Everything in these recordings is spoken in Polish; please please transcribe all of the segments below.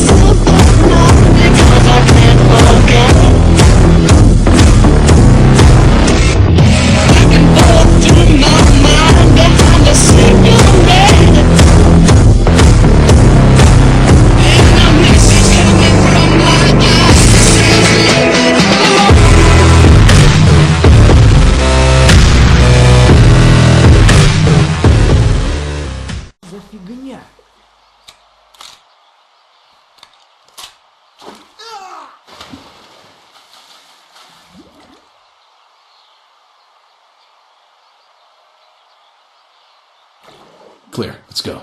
stop Clear. Let's go.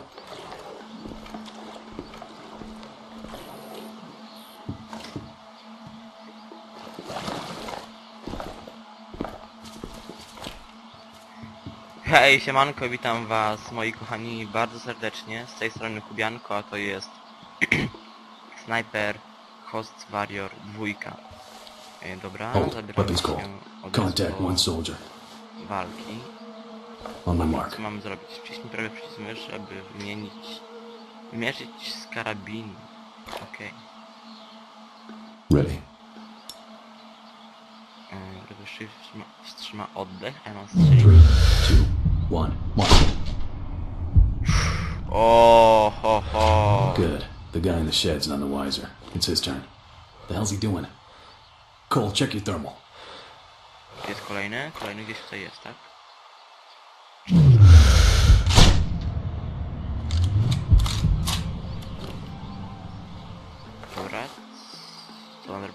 Hej, siemanko, witam was moi kochani bardzo serdecznie. Z tej strony Kubianko, a to jest Sniper Host Warrior 2. E, Dobra, Hold. zabieramy Weapons call. się od Contact razu one soldier. walki. On my mark. Co mamy zrobić? Wciśnij prawie przycisk myszy, aby wymienić... Mierzyć z karabinu. Okej. Ready. Okay. Lewy shift wstrzyma, wstrzyma oddech, a ja mam strzelić. Three, two, one, mark. O, ho, ho. Good. The guy in the shed's none the wiser. It's his turn. The hell's he doing? Cole, check your thermal. Jest kolejny? Kolejny gdzieś tutaj jest, tak?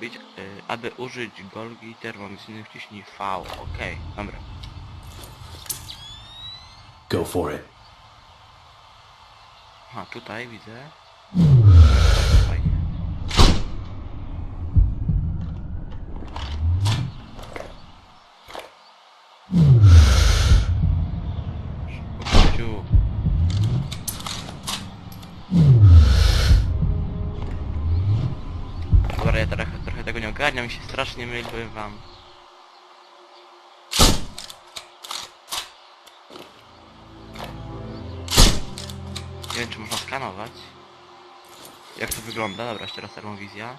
Co mam robić? Y, aby użyć golgi termomisyjnych wciśnij V. Okej, dobra. Go for it. Aha, tutaj widzę. Fajnie. Szybko. Dobra, ja trochę, trochę tego nie ogarniam i się strasznie myli, powiem wam. Nie wiem, czy można skanować. Jak to wygląda? Dobra, jeszcze raz termowizja.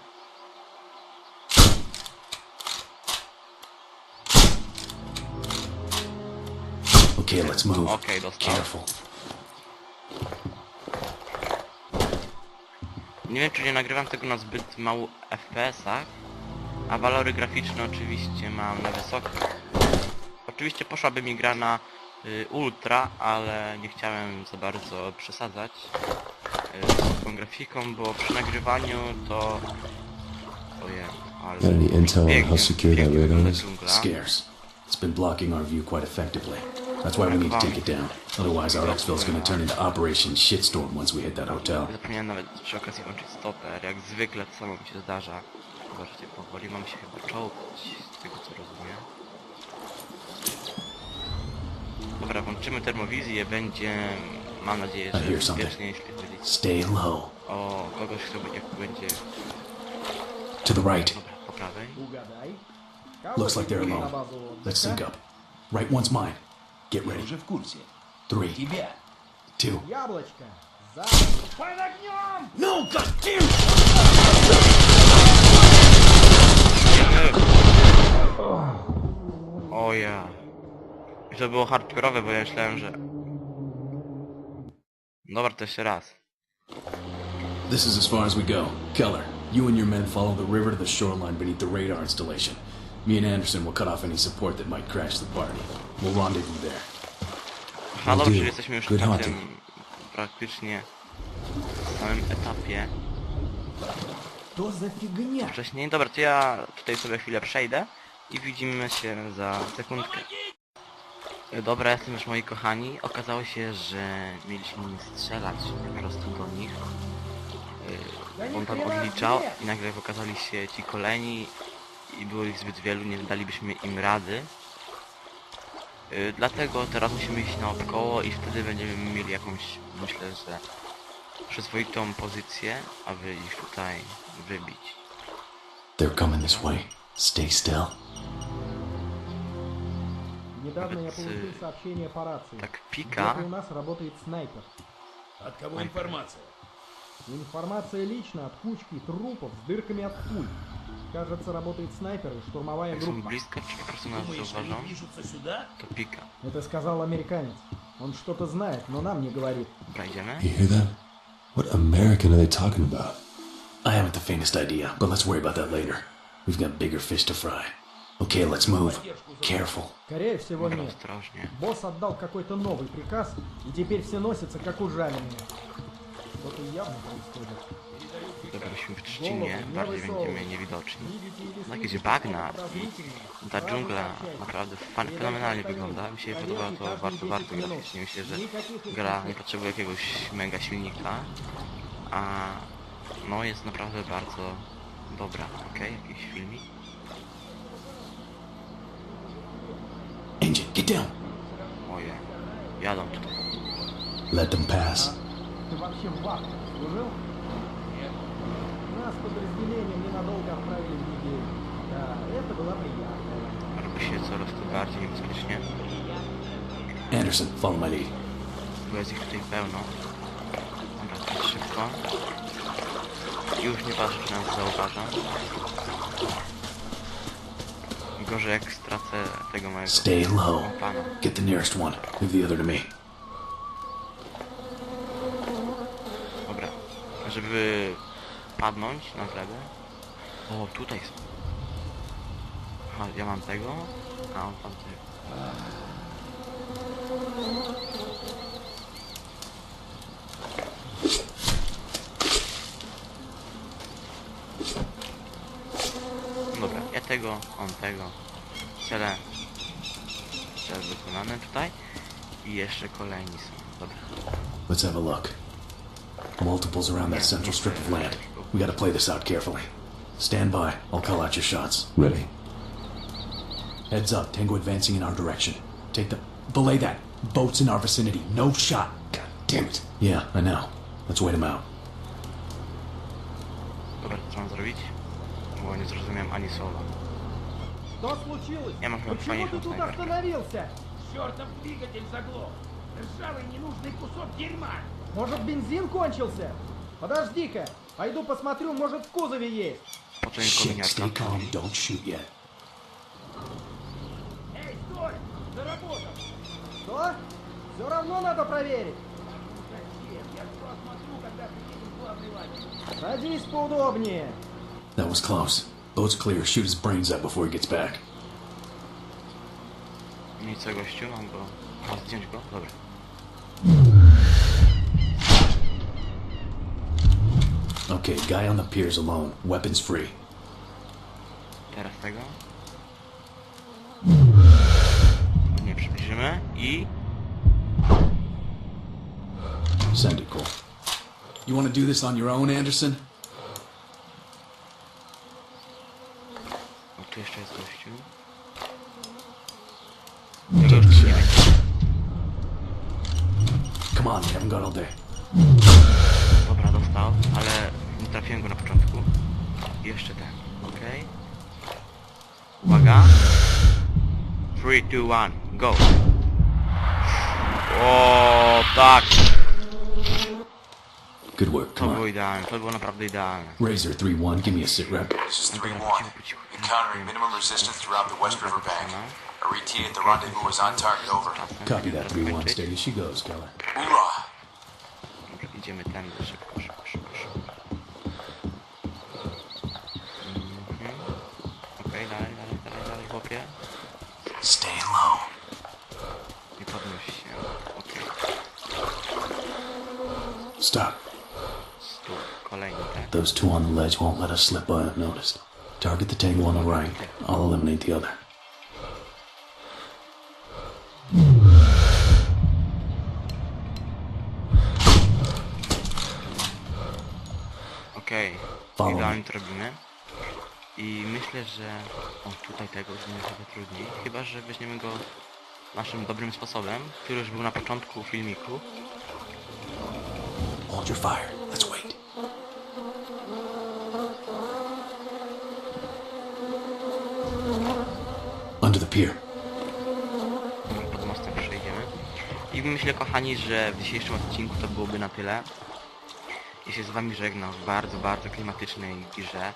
Okay, let's move. Okej, dostał. Careful. Nie wiem, czy nie nagrywam tego na zbyt mało FPS-ach, a walory graficzne oczywiście mam na wysokich. Oczywiście poszłaby mi gra na y, ultra, ale nie chciałem za bardzo przesadzać y, z tą grafiką, bo przy nagrywaniu to... Ojej, ale... Got any intel on how secure that radar is? dżungla. Scarce. It's been blocking our view quite effectively. That's why we need to take it down. Otherwise, our Exville's gonna turn into Operation Shitstorm once we hit that hotel. Zapomniałem Dobra, włączymy termowizję. Będzie, mam nadzieję, że bezpiecznie, jeśli chodzi Stay low. o kogoś, kto będzie... będzie... To the right. Dobra, po prawej. Looks like they're alone. Let's sync up. Right one's mine. Get ready. уже в курсе. Three, Тебя. two. Яблочко. За... Под огнем! No, goddamn! O ja. I to było hardkorowe, bo ja myślałem, że... Dobra, to jeszcze raz. This is as far as we go. Keller, you and your men follow the river to the shoreline beneath the radar installation. Me and Anderson will cut off any support that might crash the party. We'll rendezvous there. No że jesteśmy już na tym praktycznie samym etapie. To za fignia. Wcześniej. Dobra, to ja tutaj sobie chwilę przejdę i widzimy się za sekundkę. Dobra, jestem już moi kochani. Okazało się, że mieliśmy strzelać po prostu do nich. Y, on tam odliczał i nagle pokazali się ci koleni i było ich zbyt wielu, nie dalibyśmy im rady. Y, Dlatego teraz musimy iść naokoło i wtedy będziemy mieli jakąś, myślę, że przyzwoitą pozycję, aby ich tutaj wybić. They're coming this way. Stay still. Недавно я Nawet, получил э, сообщение по рации. Tak pika. Где-то у нас работает снайпер. От кого информация? Информация лично от кучки трупов с дырками от пуль. Кажется, работает снайпер и штурмовая группа. prostu nas Думаешь, они движутся сюда? pika. Это сказал американец. Он что-то знает, но нам не говорит. You hear that? What American are they talking about? I haven't the faintest idea, but let's worry about that later. We've got bigger fish to fry. Okay, let's move. Careful. Скорее всего, нет. Босс отдал какой-то новый приказ, и теперь все носятся, как ужаленные. bo to ja mogę spróbować. Byliśmy w Trzcinie, bardziej będziemy niewidoczni. No jakieś bagna i ta dżungla naprawdę fenomenalnie wygląda. Mi się podoba to bardzo, bardzo graficznie. Myślę, że gra nie potrzebuje jakiegoś mega silnika, a no jest naprawdę bardzo dobra. ok? jakiś filmik. Engine, get down! Oje, jadą tutaj. Let them pass Ты вообще в вахте служил? Нет. Нас подразделением ненадолго отправили в Нигерию. Да, это была приятная. Robi się coraz to bardziej niebezpiecznie. Anderson, follow my lead. Bo jest ich tutaj pełno. Dobra, teraz szybko. Już nie patrzę, czy nas zauważam. Gorzej jak stracę tego mojego Stay low. kompana. Get the nearest one. Leave the other to me. Żeby padnąć na glebę. O, tutaj są. Aha, ja mam tego, a on tam tego. Dobra, ja tego, on tego. Cele. Cel wykonane tutaj. I jeszcze kolejni są. Dobra. Let's have a look. Multiples around that central strip of land. We gotta play this out carefully. Stand by. I'll call out your shots. Ready. Heads up. Tango advancing in our direction. Take the... Belay that. Boats in our vicinity. No shot. God damn it. Yeah, I know. Let's wait him out. Dobra, co mam zrobić? Bo nie zrozumiałem ani słowa. Что случилось? Я могу Почему поехать, ты тут наверное. остановился? Чертов двигатель заглох! Ржавый ненужный кусок дерьма! Может, бензин кончился? Подожди-ка, пойду посмотрю, может, в кузове есть. Shit, stay calm. Don't shoot yet. Эй, стой! Заработал! Что? Все равно надо проверить. Садись поудобнее. That was close. Boat's clear. Shoot his brains out before he gets back. Co gościu? Mam go... Mam zdjąć go? Dobra. Okay, guy on the pier's alone. Weapons free. Teraz tego. Nie przybliżymy i... Send it, Cole. You want to do this on your own, Anderson? O, tu jeszcze jest gościu. Tego już tu nie będzie. Come on, we haven't got all day. Dobra, dostał, ale nie trafiłem go na początku. I jeszcze ten, okej. Uwaga. 3, 2, 1, go! O, tak! Good work. To Come było on. idealne, to było naprawdę idealne. Razor 3-1, give me a sit rep. This is Dobra, 3 po 1. cichu, po cichu. Encountering minimum resistance throughout the West River Bank. Ariti at the rendezvous is on target, over. Copy that teraz 3-1. kończyć. Steady she goes, Keller. Hoorah! Idziemy tędy, szybko. Those two on the ledge won't let us slip by unnoticed. Target the on the right. I'll eliminate the other. Okej, idealnie to robimy. I myślę, że... O, tutaj tego będzie trochę trudniej. Chyba, że weźmiemy go naszym dobrym sposobem, który już był na początku filmiku. Hold your fire. Let's wait down to the pier. Do mostu przejdziemy. I myślę, kochani, że w dzisiejszym odcinku to byłoby na tyle. Ja się z wami żegnam w bardzo, bardzo klimatycznej grze.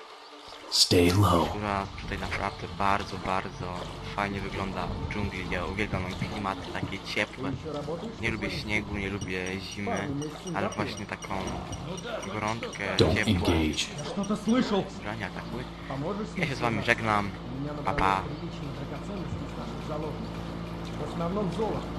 Stay low. Która tutaj naprawdę bardzo, bardzo fajnie wygląda w dżungli. Ja uwielbiam klimaty takie ciepłe. Nie lubię śniegu, nie lubię zimy, ale właśnie taką gorączkę Don't engage. Brania atakuj. Ja się z wami żegnam. Pa, pa. Па-па. набралось приличные драгоценности из наших заложников. В основном золото.